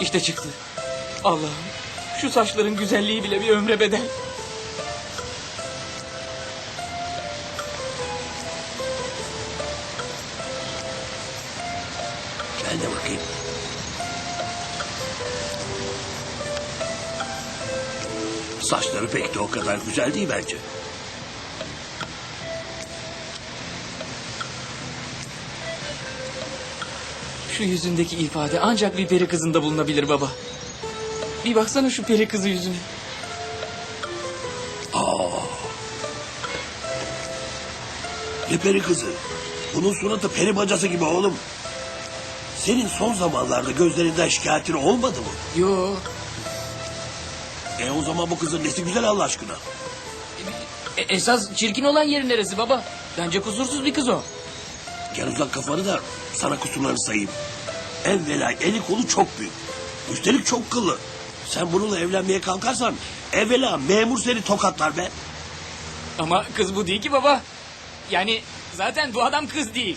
İşte çıktı. Allah'ım şu saçların güzelliği bile bir ömre bedel. Ben de bakayım. Saçları pek de o kadar güzel değil bence. Şu yüzündeki ifade ancak bir peri kızında bulunabilir baba. Bir baksana şu peri kızı yüzüne. Ne peri kızı? Bunun suratı peri bacası gibi oğlum. Senin son zamanlarda gözlerinden şikayetin olmadı mı? Yo. E o zaman bu kızın nesi güzel Allah aşkına? e- esas çirkin olan yeri neresi baba? Bence kusursuz bir kız o. Gel uzak kafanı da sana kusurlarını sayayım. Evvela eli kolu çok büyük. Üstelik çok kıllı. Sen bununla evlenmeye kalkarsan evvela memur seni tokatlar be. Ama kız bu değil ki baba. Yani zaten bu adam kız değil.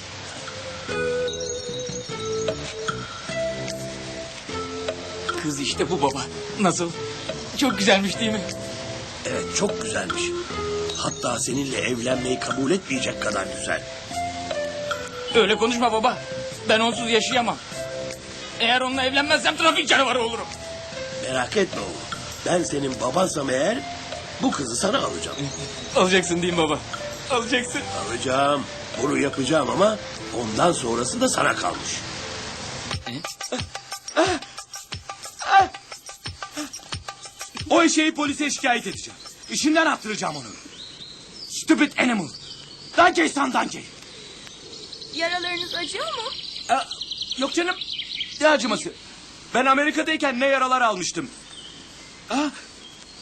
Kız işte bu baba. Nasıl? Çok güzelmiş değil mi? Evet çok güzelmiş. Hatta seninle evlenmeyi kabul etmeyecek kadar güzel. Öyle konuşma baba. Ben onsuz yaşayamam. Eğer onunla evlenmezsem trafik canavarı olurum. Merak etme oğlum. Ben senin babansam eğer bu kızı sana alacağım. Alacaksın değil mi baba? Alacaksın. Alacağım. Bunu yapacağım ama ondan sonrası da sana kalmış. O eşeği polise şikayet edeceğim. İşimden attıracağım onu. Stupid animal. Donkey san donkey. Yaralarınız acıyor mu? Aa, yok canım. Ne acıması? Ben Amerika'dayken ne yaralar almıştım. Aa,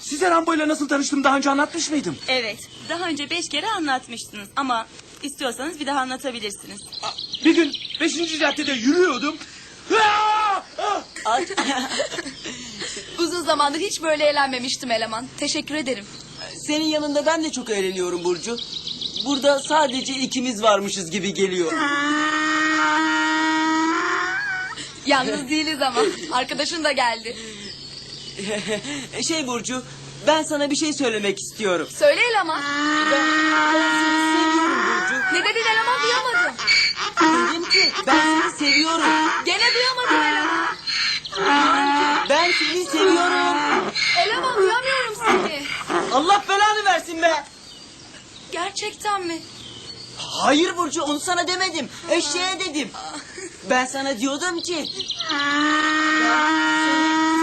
size Rambo ile nasıl tanıştım daha önce anlatmış mıydım? Evet. Daha önce beş kere anlatmıştınız ama istiyorsanız bir daha anlatabilirsiniz. Aa, bir gün 5. caddede yürüyordum. Aa! Aa! Uzun zamandır hiç böyle eğlenmemiştim eleman. Teşekkür ederim. Senin yanında ben de çok eğleniyorum Burcu. Burada sadece ikimiz varmışız gibi geliyor. Yalnız değiliz ama. Arkadaşın da geldi. şey Burcu, ben sana bir şey söylemek istiyorum. Söyle eleman. Ben, ben seni seviyorum Burcu. Ne dedin eleman duyamadım. Dedim ki ben seni seviyorum. Gene duyamadım eleman. Ben seni seviyorum. Eleman duyamıyorum seni. Allah belanı versin be. Gerçekten mi? Hayır Burcu onu sana demedim. Eşeğe dedim. Ben sana diyordum ki. Seni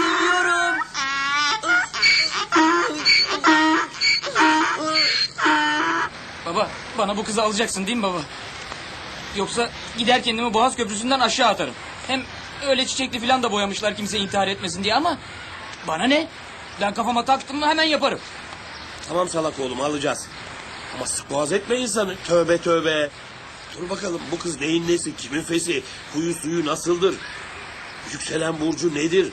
seviyorum. Baba bana bu kızı alacaksın değil mi baba? Yoksa gider kendimi Boğaz Köprüsü'nden aşağı atarım. Hem öyle çiçekli falan da boyamışlar kimse intihar etmesin diye ama... Bana ne? Ben kafama taktım mı hemen yaparım. Tamam salak oğlum alacağız. Ama sık boğaz etme insanı. Tövbe tövbe. Dur bakalım bu kız neyin nesi, kimin fesi, huyu suyu nasıldır? Yükselen burcu nedir?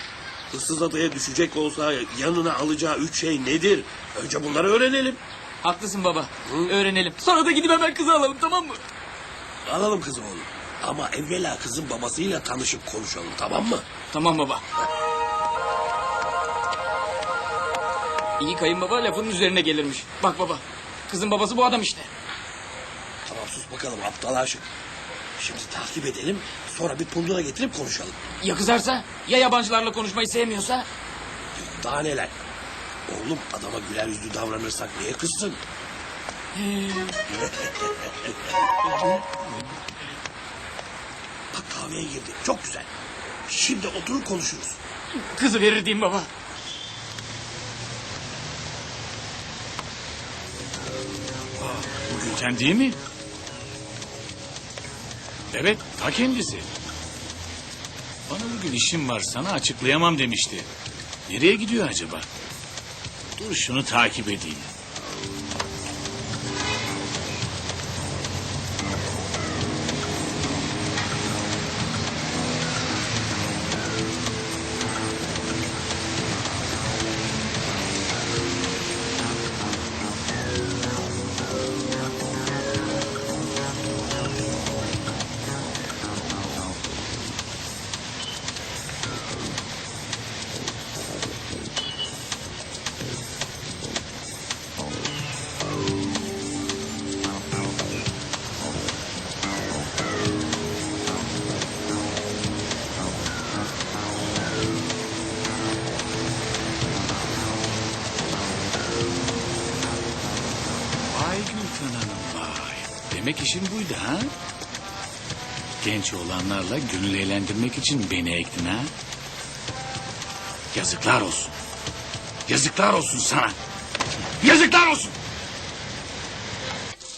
Issız adaya düşecek olsa yanına alacağı üç şey nedir? Önce bunları öğrenelim. Haklısın baba. Öğrenelim. Sonra da gidip hemen kızı alalım tamam mı? Alalım kızı oğlum. Ama evvela kızın babasıyla tanışıp konuşalım tamam mı? Tamam baba. İyi kayınbaba lafının üzerine gelirmiş. Bak baba. Kızın babası bu adam işte. Tamam sus bakalım aptal aşık. Şimdi takip edelim sonra bir punduna getirip konuşalım. Ya kızarsa? Ya yabancılarla konuşmayı sevmiyorsa? Daha neler? Oğlum adama güler yüzlü davranırsak niye kızsın? Bak kahveye girdi. Çok güzel. Şimdi oturup konuşuruz. Kızı verir diyeyim baba. Değil mi? Evet, ta kendisi. Bana bugün işim var, sana açıklayamam demişti. Nereye gidiyor acaba? Dur şunu takip edeyim. Demek işin buydu ha? Genç olanlarla gönül eğlendirmek için beni ektin ha? Yazıklar olsun. Yazıklar olsun sana. Yazıklar olsun.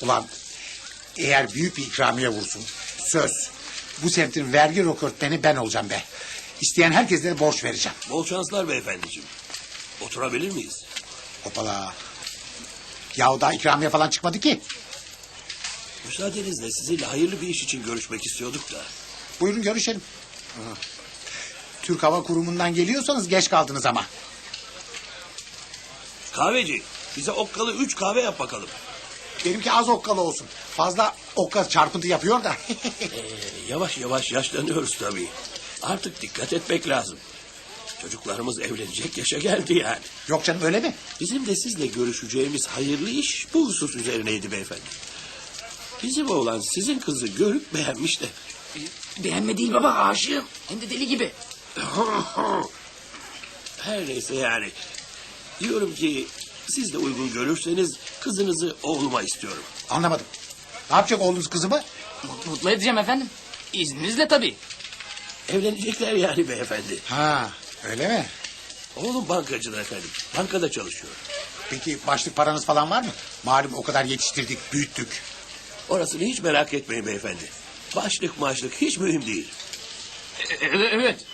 Ulan eğer büyük bir ikramiye vursun söz bu semtin vergi rekortmeni ben olacağım be. İsteyen herkese borç vereceğim. Bol şanslar beyefendiciğim. Oturabilir miyiz? Hopala. Yahu daha ikramiye falan çıkmadı ki. Müsaadenizle sizinle hayırlı bir iş için görüşmek istiyorduk da. Buyurun görüşelim. Türk Hava Kurumu'ndan geliyorsanız geç kaldınız ama. Kahveci bize okkalı üç kahve yap bakalım. Benimki az okkalı olsun. Fazla okka çarpıntı yapıyor da. Ee, yavaş yavaş yaşlanıyoruz tabii. Artık dikkat etmek lazım. Çocuklarımız evlenecek yaşa geldi yani. Yok canım öyle mi? Bizim de sizle görüşeceğimiz hayırlı iş bu husus üzerineydi beyefendi. Bizim oğlan sizin kızı görüp beğenmiş de. Beğenme değil baba aşığım. Hem de deli gibi. Her neyse yani. Diyorum ki siz de uygun görürseniz kızınızı oğluma istiyorum. Anlamadım. Ne yapacak oğlunuz kızımı? Mutlu edeceğim efendim. İzninizle tabii. Evlenecekler yani beyefendi. Ha öyle mi? Oğlum bankacıdır efendim. Bankada çalışıyor. Peki başlık paranız falan var mı? Malum o kadar yetiştirdik, büyüttük. Orasını hiç merak etmeyin beyefendi. Başlık maçlık hiç mühim değil. Evet, evet.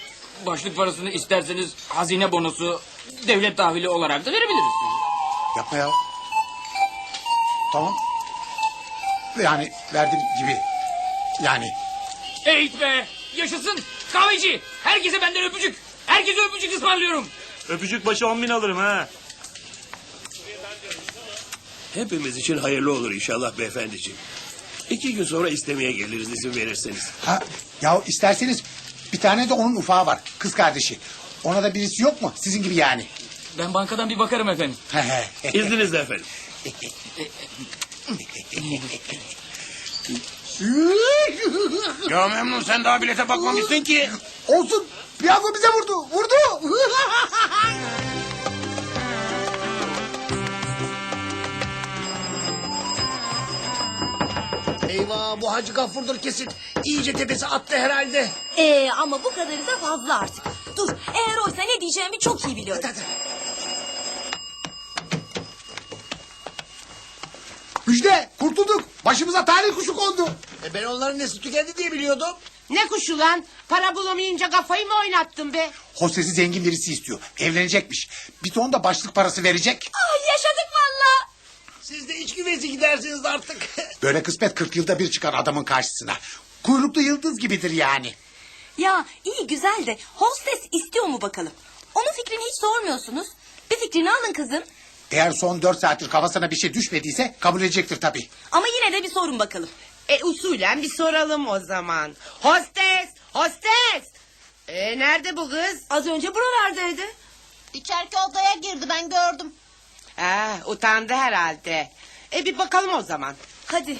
Başlık parasını isterseniz hazine bonosu, devlet tahvili olarak da verebiliriz. Yapma ya. Tamam. Yani verdim gibi. Yani Hey be! Yaşasın! Kahveci! Herkese benden öpücük! Herkese öpücük ısmarlıyorum. Öpücük başı on bin alırım ha. Hepimiz için hayırlı olur inşallah beyefendiciğim. İki gün sonra istemeye geliriz izin verirseniz. ha ya isterseniz bir tane de onun ufağı var. Kız kardeşi. Ona da birisi yok mu? Sizin gibi yani. Ben bankadan bir bakarım efendim. İzninizle efendim. Ya memnun sen daha bilete bakmamışsın ki. Olsun. Piyango bize vurdu. Vurdu. Eyvah bu Hacı Gafur'dur kesin. İyice tepesi attı herhalde. Ee, ama bu kadarı da fazla artık. Dur eğer oysa ne diyeceğimi çok iyi biliyorum. Müjde kurtulduk. Başımıza talih kuşu kondu. E ben onların nesli tükendi diye biliyordum. Ne kuşu lan? Para bulamayınca kafayı mı oynattın be? Hostesi zengin birisi istiyor. Evlenecekmiş. Bir ton da başlık parası verecek. Ay yaşadık valla. Siz de iç güveysi gidersiniz artık. Böyle kısmet 40 yılda bir çıkar adamın karşısına. Kuyruklu yıldız gibidir yani. Ya iyi güzel de hostes istiyor mu bakalım? Onun fikrini hiç sormuyorsunuz. Bir fikrini alın kızım. Eğer son dört saattir kafasına bir şey düşmediyse kabul edecektir tabii. Ama yine de bir sorun bakalım. E usulen bir soralım o zaman. Hostes! Hostes! E nerede bu kız? Az önce buralardaydı. İçerki odaya girdi ben gördüm. Ha, utandı herhalde. E bir bakalım o zaman. Hadi.